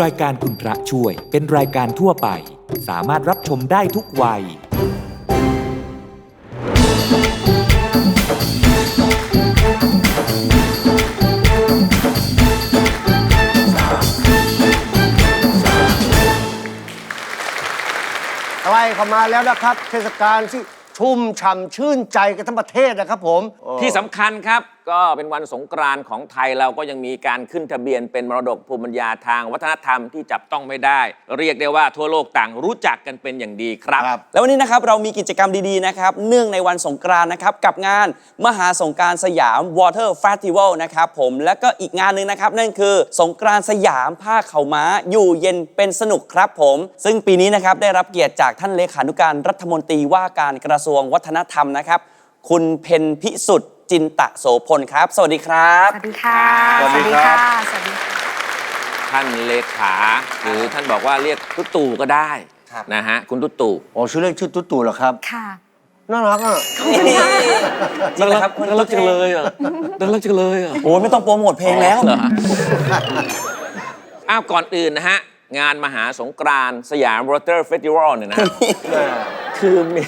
รายการคุณพระช่วยเป็นรายการทั่วไป สามารถรับชมได้ทุกวัย ใกล้เข้ามาแล้วนะครับ เทศกาลที่ชุ่มฉ่ำชื่นใจกันทั้งประเทศนะครับผม ที่สำคัญครับ ก็เป็นวันสงกรานต์ของไทยเราก็ยังมีการขึ้นทะเบียนเป็นมรดกภูมิปัญญาทางวัฒนธรรมที่จับต้องไม่ได้ เรียกได้ว่าทั่วโลกต่างรู้จักกันเป็นอย่างดีครับ ครับ แล้ววันนี้นะครับเรามีกิจกรรมดีๆนะครับเนื่องในวันสงกรานต์นะครับกับงานมหาสงกรารสยาม Water Festival นะครับผมแล้วก็อีกงานหนึ่งนะครับนั่นคือสงกรานต์สยามผ้าเขาวม้า อยู่เย็นเป็นสนุกครับผม ซึ่งปีนี้นะครับได้รับเกียรติจากท่านเลขานุการรัฐมนตรีว่าการกระทรวงวัฒนธรรมนะครับ คุณเพนพิสุทธิ์ จินตะโสพลครับ สวัสดีครับ สวัสดีค่ะ สวัสดีครับ สวัสดีค่ะท่านเลขา หรือท่านบอกว่าเรียกตุ๊ตู่ก็ได้ครับ นะฮะคุณตุ๊ตู่อ๋อชื่อเล่นชื่อตุ๊ตู่เหรอครับ ค่ะ น่ารักอะจริงเหรอครับคุณน่ารักจังเลยอะน่ารักจังเลยอะ โอ้ยไม่ต้องโปรโมทเพลงแล้ว เหรอฮะ อ้าวก่อนอื่นนะฮะ งานมหาสงกรานต์สยาม Water Festival เนี่ยนะ คือมี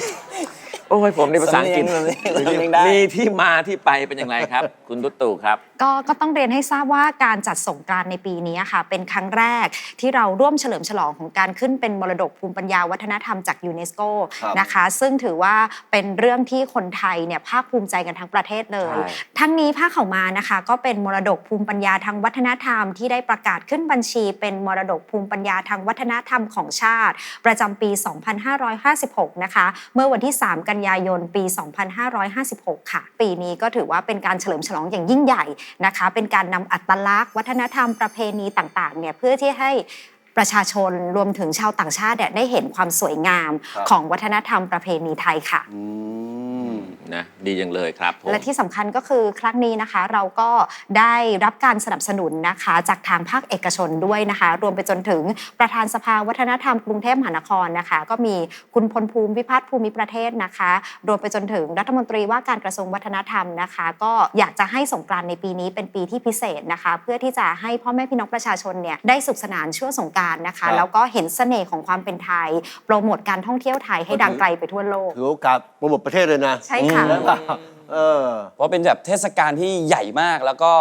โอ้ยผมในภาษาอังกฤษสำเนียงสำเนียงสำเนียงได้ มีที่มาที่ไปเป็นอย่างไรครับ คุณตุ๊ตู่ครับ ก็ก็ต้องเรียนให้ทราบว่าการจัดสงกรานต์ในปีนี้ค่ะ เป็นครั้งแรกที่เราร่วมเฉลิมฉลองของการขึ้นเป็นมรดกภูมิปัญญาวัฒนธรรมจากยูเนสโกครับนะคะ ซึ่งถือว่าเป็นเรื่องที่คนไทยเนี่ยภาคภูมิใจกันทั้งประเทศเลย ใช่ ทั้งนี้ผ้าเขาวมานะคะ ก็เป็นมรดกภูมิปัญญาทางวัฒนธรรมที่ได้ประกาศขึ้นบัญชี เป็นมรดกภูมิปัญญาทางวัฒนธรรมของชาติ ประจำปี 2556 นะคะ เมื่อวันที่ 3 กันยายนปี 2556 ค่ะ ปีนี้ก็ถือว่าเป็นการเฉลิมฉลองอย่างยิ่งใหญ่นะคะ เป็นการนำอัตลักษณ์ วัฒนธรรมประเพณีต่างๆเนี่ยเพื่อที่ให้ประชาชนรวมถึงชาวต่างชาติเนี่ยได้เห็นความสวยงามครับของวัฒนธรรมประเพณีไทยค่ะอืม นะดีจังเลยครับผมและที่สำคัญก็คือครั้งนี้นะคะ เราก็ได้รับการสนับสนุนนะคะจากทางภาคเอกชนด้วยนะคะ รวมไปจนถึงประธานสภาวัฒนธรรมกรุงเทพมหานครนะคะ ก็มีคุณพลภูมิวิพัฒน์ภูมิประเทศนะคะ รวมไปจนถึงรัฐมนตรีว่าการกระทรวงวัฒนธรรมนะคะ ก็อยากจะให้สงกรานต์ในปีนี้เป็นปีที่พิเศษนะคะ เพื่อที่จะให้พ่อแม่พี่น้องประชาชนเนี่ยได้สุขสนานช่วงสงกรารนะครัคะบแล้วก็เห็นเสน่ห์ของความเป็นไทย โปรโมทการท่องเที่ยวไทยให้ดังไกลไปทั่วโลกถือโอกาสโปรโมทประเทศเลยนะใช่ค่ะแล้วก็เออ เพราะเป็นแบบเทศกาลที่ใหญ่มากแล้วก็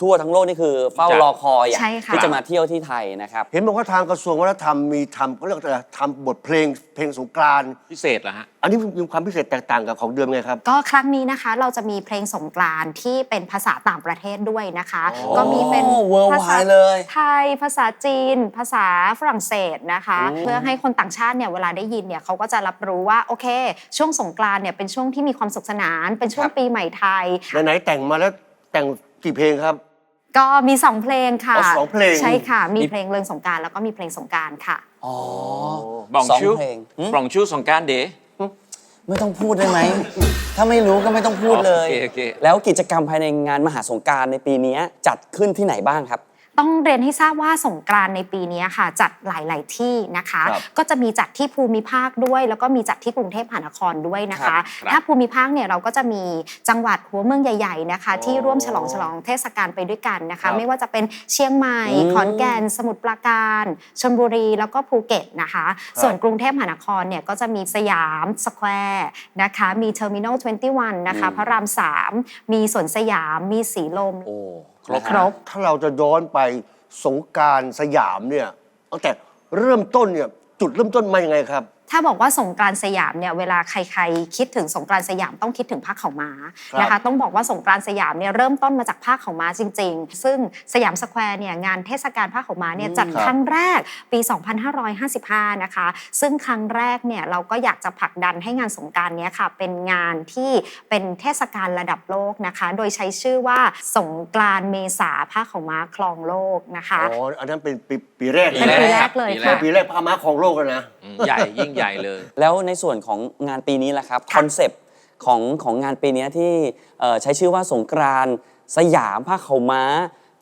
ทั่วทั้งโลกนี่คือเฝ้ารอคอยอะใช่ค่ะ ที่จะมาเที่ยวที่ไทยนะครับ เห็นบอกว่าทางกระทรวงวัฒนธรรมมีทำเขาเรียกอะไรทำบทเพลงเพลงสงกรานต์พิเศษเหรอฮะ อันนี้มีความพิเศษแตกต่างกับของเดิมไงครับ ก็ครั้งนี้นะคะเราจะมีเพลงสงกรานต์ที่เป็นภาษาต่างประเทศด้วยนะคะ อ๋อก็มีเป็น worldwide ภาษาเลย ไทย ภาษาจีน ภาษาฝรั่งเศสนะคะ เพื่อให้คนต่างชาติเนี่ยเวลาได้ยินเนี่ยเขาก็จะรับรู้ว่าโอเค ช่วงสงกรานต์เนี่ยเป็นช่วงที่มีความสุขสนาน เป็นช่วงครับปีใหม่ไทย ไหนๆแต่งมาแล้วแต่งกี่เพลงครับ ก็มีสองเพลงค่ะอ๋อสองเพลง ใช่ค่ะ มีเพลงเริงสงกรารแล้วก็มีเพลงสงกรารค่ะ อ๋อบองสองชูเพลงหึบองชูสงกรารเดย์ไม่ต้องพูดได้ไหม ถ้าไม่รู้ก็ไม่ต้องพูดเลย โอเคโอเค แล้วกิจกรรมภายในงานมหาสงกรารในปีนี้จัดขึ้นที่ไหนบ้างครับ ต้องเรียนให้ทราบว่าสงกรานต์ในปีนี้ค่ะ จัดหลาย ๆ ที่นะคะครับก็จะมีจัดที่ภูมิภาคด้วย แล้วก็มีจัดที่กรุงเทพมหานครด้วยนะครัคะบครับถ้าภูมิภาคเนี่ยเราก็จะมีจังหวัดหัวเมืองใหญ่ ๆ นะคะ ที่ร่วมฉลองฉลองเทศกาลไปด้วยกันนะครัคะบไม่ว่าจะเป็นเชียงใหม่อืมขอนแก่น สมุทรปราการชลบุรี แล้วก็ภูเก็ตนะคะ ส่วนกรุงเทพมหานครเนี่ยก็จะมีสยามสแควร์นะคะ มีเทอร์มินอล21 นะคะ พระราม 3 มีสวนสยาม มีสีลมโอ้ ครบ ครบถ้าเราจะย้อนไปสงกรารสยามเนี่ยตั้งแต่เริ่มต้นเนี่ยจุดเริ่มต้นมายังไงครับ ถ้าบอกว่าสงกรานต์สยามเนี่ยเวลาใครๆคิดถึงสงกรานต์สยามต้องคิดถึงผ้าขาวม้าครับนะคะต้องบอกว่าสงกรานต์สยามเนี่ยเริ่มต้นมาจากผ้าขาวม้าจริง ๆ ซึ่งสยามสแควร์เนี่ยงานเทศกาลผ้าขาวม้าเนี่ยจัดครับ ครั้งแรกปี 2555 นะคะ ซึ่งครั้งแรกเนี่ยเราก็อยากจะผลักดันให้งานสงกรารเนี้ยค่ะเป็นงานที่เป็นเทศกาลระดับโลกนะคะ โดยใช้ชื่อว่าสงกรานต์เมษาผ้าขาวม้าคลองโลกนะคะ อ๋ออันนั้นเป็นปีปีแรกเป็นปีแรกเลยปีค่ะ ปีแรกพามาของโลกแล้วนะอืมใหญ่ยิ่งใหญ่เลย แล้วในส่วนของงานปีนี้ล่ะครับค่ะคอนเซปต์ของของงานปีนี้ที่เอ่อใช้ชื่อว่าสงกรานต์สยามผ้าเขาวม้า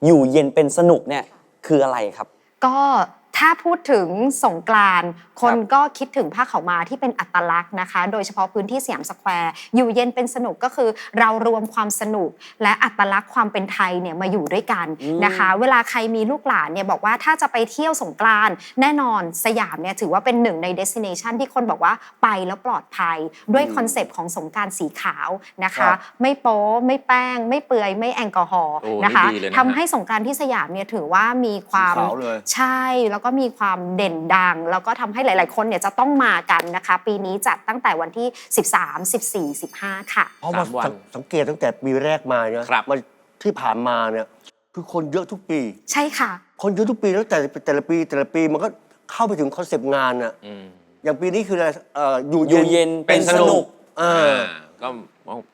อยู่เย็นเป็นสนุกเนี่ยคืออะไรครับ ก็ ถ้าพูดถึงสงกรานต์คนก็คิดถึงผ้าขาวม้าที่เป็นอัตลักษณ์นะคะ โดยเฉพาะพื้นที่สยามสแควร์อยู่เย็นเป็นสนุกก็คือเรารวมความสนุก และอัตลักษณ์ความเป็นไทยเนี่ยมาอยู่ด้วยกันนะคะ เวลาใครมีลูกหลานเนี่ยบอกว่าถ้าจะไปเที่ยวสงกรานต์แน่นอนสยามเนี่ยถือว่าเป็นหนึ่งในเดสติเนชันที่คนบอกว่าไปแล้วปลอดภัย ด้วยคอนเซปต์ของสงกรารสีขาวนะครัคะบไม่โป๊ไม่แป้ง ไม่เปือยไม่แอลกอฮอล์โอ้นะคะนี่ดีเลยนะทำให้สงกรารที่สยามเนี่ยถือว่ามีความสีขาวเลยใช่แล้วก็มีความเด่นดัง แล้วก็ทำให้หลาย ๆ คนเนี่ยจะต้องมากันนะคะ ปีนี้จัดตั้งแต่วันที่ 13 14 15 ค่ะเพราะว่าสามวันสังสังเกตตั้งแต่ปีแรกมาเนี่ยครับ มันที่ผ่านมาเนี่ยคือคนเยอะทุกปี ใช่ค่ะ คนเยอะทุกปีแล้วแต่แต่ละปีแต่ละปีมันก็เข้าไปถึงคอนเซปต์งานอะอืมอย่างปีนี้คืออะไรเอ่ออยู่อยู่เย็นเป็เป็นนสสนุนุกกเออก็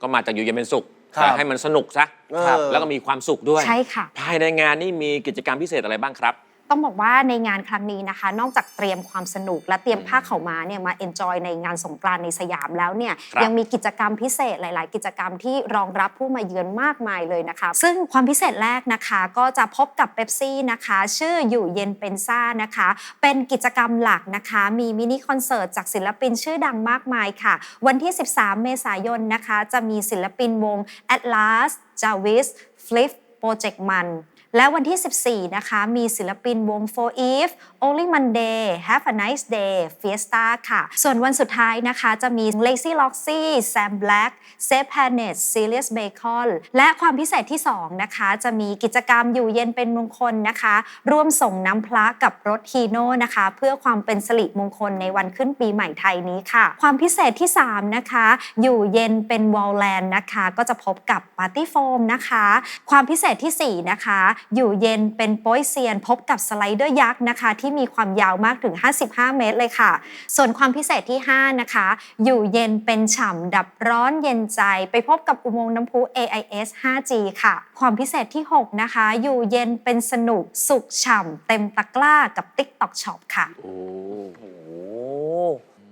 ก็มาจากอยู่เย็นเป็นสุขครับแต่ให้มันสนุกซะครับ แล้วก็มีความสุขด้วย ใช่ค่ะ ภายในงานนี่มีกิจกรรมพิเศษอะไรบ้างครับ ต้องบอกว่าในงานครั้งนี้นะคะ นอกจากเตรียมความสนุกและเตรียมผ้าขาวม้าเนี่ยมาเอนจอยในงานสงกรานต์ในสยามแล้วเนี่ยครับยังมีกิจกรรมพิเศษหลาย ๆ กิจกรรมที่รองรับผู้มาเยือนมากมายเลยนะคะ ซึ่งความพิเศษแรกนะคะก็จะพบกับเ e ปซี่นะคะ ชื่ออยู่เย็นเป็นซ่านะคะ เป็นกิจกรรมหลักนะคะ มีมินิคอนเสิร์ตจากศิลปินชื่อดังมากมายค่ะ วันที่ 13 เมษายนนะคะ จะมีศิลปินวง Atlas Javis Flip Project Man และวันที่ 14 นะคะ มีศิลปินวง For Eve Only Monday Have a Nice Day Fiesta ค่ะ ส่วนวันสุดท้ายนะคะ จะมี Lazy Loxy Sam Black Save Planet Serious Bacon และความพิเศษที่ 2 นะคะ จะมีกิจกรรมอยู่เย็นเป็นมงคลนะคะ ร่วมส่งน้ำพระกับรถฮีโน่นะคะ เพื่อความเป็นสิริมงคลในวันขึ้นปีใหม่ไทยนี้ค่ะ ความพิเศษที่ 3 นะคะ อยู่เย็นเป็นวอลแลนด์นะคะ ก็จะพบกับปาร์ตี้โฟมนะคะ ความพิเศษทีสี่4 นะคะอยู่เย็นเป็นโป้ยเซียน พบกับสไลเดอร์ยักษ์นะคะ ที่มีความยาวมากถึง 55 เมตรเลยค่ะ ส่วนความพิเศษที่ 5 นะคะ อยู่เย็นเป็นฉ่ำดับร้อนเย็นใจ ไปพบกับอุโมงค์น้ำพุ AIS 5G ค่ะ ความพิเศษที่ 6 นะคะ อยู่เย็นเป็นสนุกสุขฉ่ำเต็มตะกร้ากับ TikTok Shop ค่ะ โอ้โ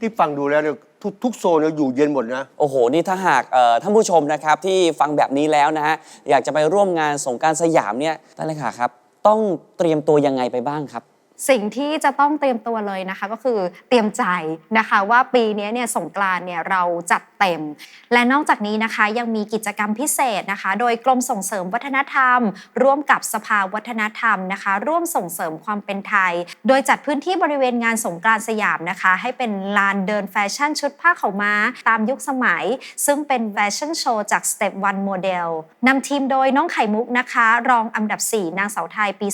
ที่ฟังดูแล้วเนี่ยทุกทุกโซนเนี่ยอยู่เย็นหมดนะ โอ้โห นี่ถ้าหากเอ่อท่านผู้ชมนะครับที่ฟังแบบนี้แล้วนะฮะอยากจะไปร่วมงานสงกรารสยามเนี่ยท่านเลขาครับ ต้องเตรียมตัวยังไงไปบ้างครับ สิ่งที่จะต้องเตรียมตัวเลยนะคะ ก็คือเตรียมใจนะคะ ว่าปีนี้เนี่ยสงกรานเนี่ยเราจัดเต็ม และนอกจากนี้นะคะยังมีกิจกรรมพิเศษนะคะ โดยกรมส่งเสริมวัฒนธรรม ร่วมกับสภาวัฒนธรรมนะคะ ร่วมส่งเสริมความเป็นไทย โดยจัดพื้นที่บริเวณงานสงกรานสยามนะคะ ให้เป็นลานเดินแฟชั่นชุดผ้าขาวม้า ตามยุคสมัย ซึ่งเป็นแฟชั่นโชว์จาก Step One Model นำทีมโดยน้องไข่มุกนะคะ รองอันดับ 4 นางสาวไทยปี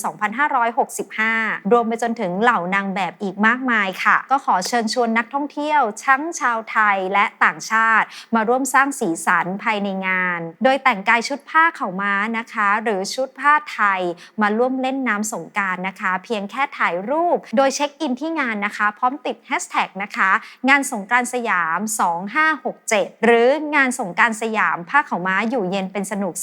2565 รวมไปจนถึงเหล่านางแบบอีกมากมายค่ะ ก็ขอเชิญชวนนักท่องเที่ยวทั้งชาวไทยและต่างชาติ มาร่วมสร้างสีสันภายในงาน โดยแต่งกายชุดผ้าเข่าม้านะคะ หรือชุดผ้าไทยมาร่วมเล่นน้ำสงการนะคะ เพียงแค่ถ่ายรูป โดยเช็คอินที่งานนะคะ พร้อมติดแฮชแท็กนะคะ งานสงการสยาม 2567 หรืองานสงการสยามผ้าเข่าม้าอยู่เย็นเป็นสนุก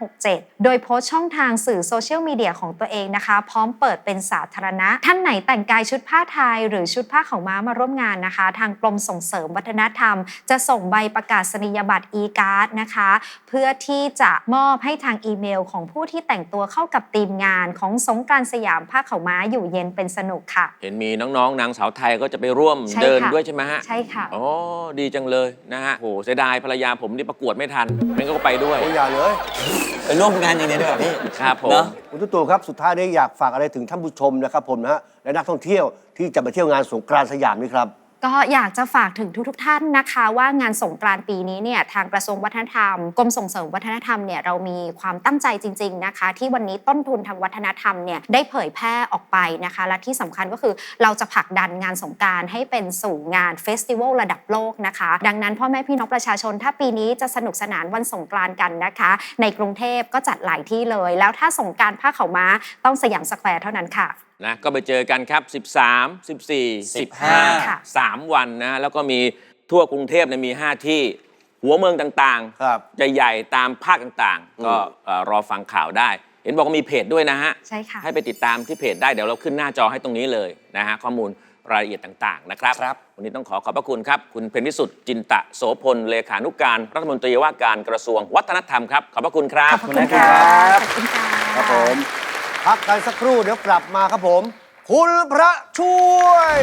2567 โดยโพสต์ช่องทางสื่อโซเชียลมีเดียของตัวเองนะคะ พร้อมเปิดเป็นสาธารณะท่านไหนแต่งกายชุดผ้าไทย หรือชุดผ้าขาวม้ามาร่วมงานนะคะ ทางกรมส่งเสริมวัฒนธรรม จะส่งใบประกาศนียบัตร e-card นะคะ เพื่อที่จะมอบให้ทางอีเมล ของผู้ที่แต่งตัวเข้ากับทีมงานของสงกรานต์สยามผ้าขาวม้าอยู่เย็นเป็นสนุกค่ะ เห็นมีน้องๆนางสาวไทยก็จะไปร่วมใช่ค่ะเดินด้วยใช่ไหมฮะใช่ค่ะโอ้ดีจังเลยนะฮะโหเสียดายภรรยาผมนี่ประกวดไม่ทันไม่งั้นก็ไปด้วยโอ้ยอย่าเลย ไปร่วมงานอย่างนี้ด้วยเหรอพี่ครับผม เนอะคุณตุ๊ตู่ครับสุดท้ายนี้อยากฝากอะไรถึงท่านผู้ชมนะครับผมนะฮะและนักท่องเที่ยวที่จะไปเที่ยวงานสงกรานต์สยามนี่ครับ ก็อยากจะฝากถึงทุกๆท่านนะคะ ว่างานสงกรานต์ปีนี้เนี่ยทางกระทรวงวัฒนธรรมกรมส่งเสริมวัฒนธรรมเนี่ยเรามีความตั้งใจจริง ๆนะคะ ที่วันนี้ต้นทุนทางวัฒนธรรมเนี่ยได้เผยแพร่ออกไปนะคะ และที่สำคัญก็คือเราจะผลักดันงานสงกรารให้เป็นสู่งานเฟสติวัลระดับโลกนะคะ ดังนั้นพ่อแม่พี่น้องประชาชน ถ้าปีนี้จะสนุกสนานวันสงกรานต์กันนะคะ ในกรุงเทพก็จัดหลายที่เลย แล้วถ้าสงกรารผ้าขาวม้าต้องสยามสแควร์เท่านั้นค่ะ นะก็ไปเจอกันครับ 13 14 15ค่ะ3วันนะแล้วก็มีทั่วกรุงเทพเนี่ยมี 5 ที่หัวเมืองต่างครับใหญ่ๆตามภาคต่างๆ ก็เอ่อรอฟังข่าวได้ เห็นบอกว่ามีเพจด้วยนะฮะ ใช่ค่ะ ให้ไปติดตามที่เพจได้เดี๋ยวเราขึ้นหน้าจอให้ตรงนี้เลยนะฮะ ข้อมูลรายละเอียดต่างๆนะครับ ครับ วันนี้ต้องขอขอบพระคุณครับ คุณเพญวิสุทธิ์จินตะโสพล เลขานุการ รัฐมนตรีว่าการกระทรวงวัฒนธรรมครับ ขอบพระคุณครับ ขอบคุณค่ะครับขอบคุณค่ะ ครับผม พักกันสักครู่เดี๋ยวกลับมาครับผม คุณพระช่วย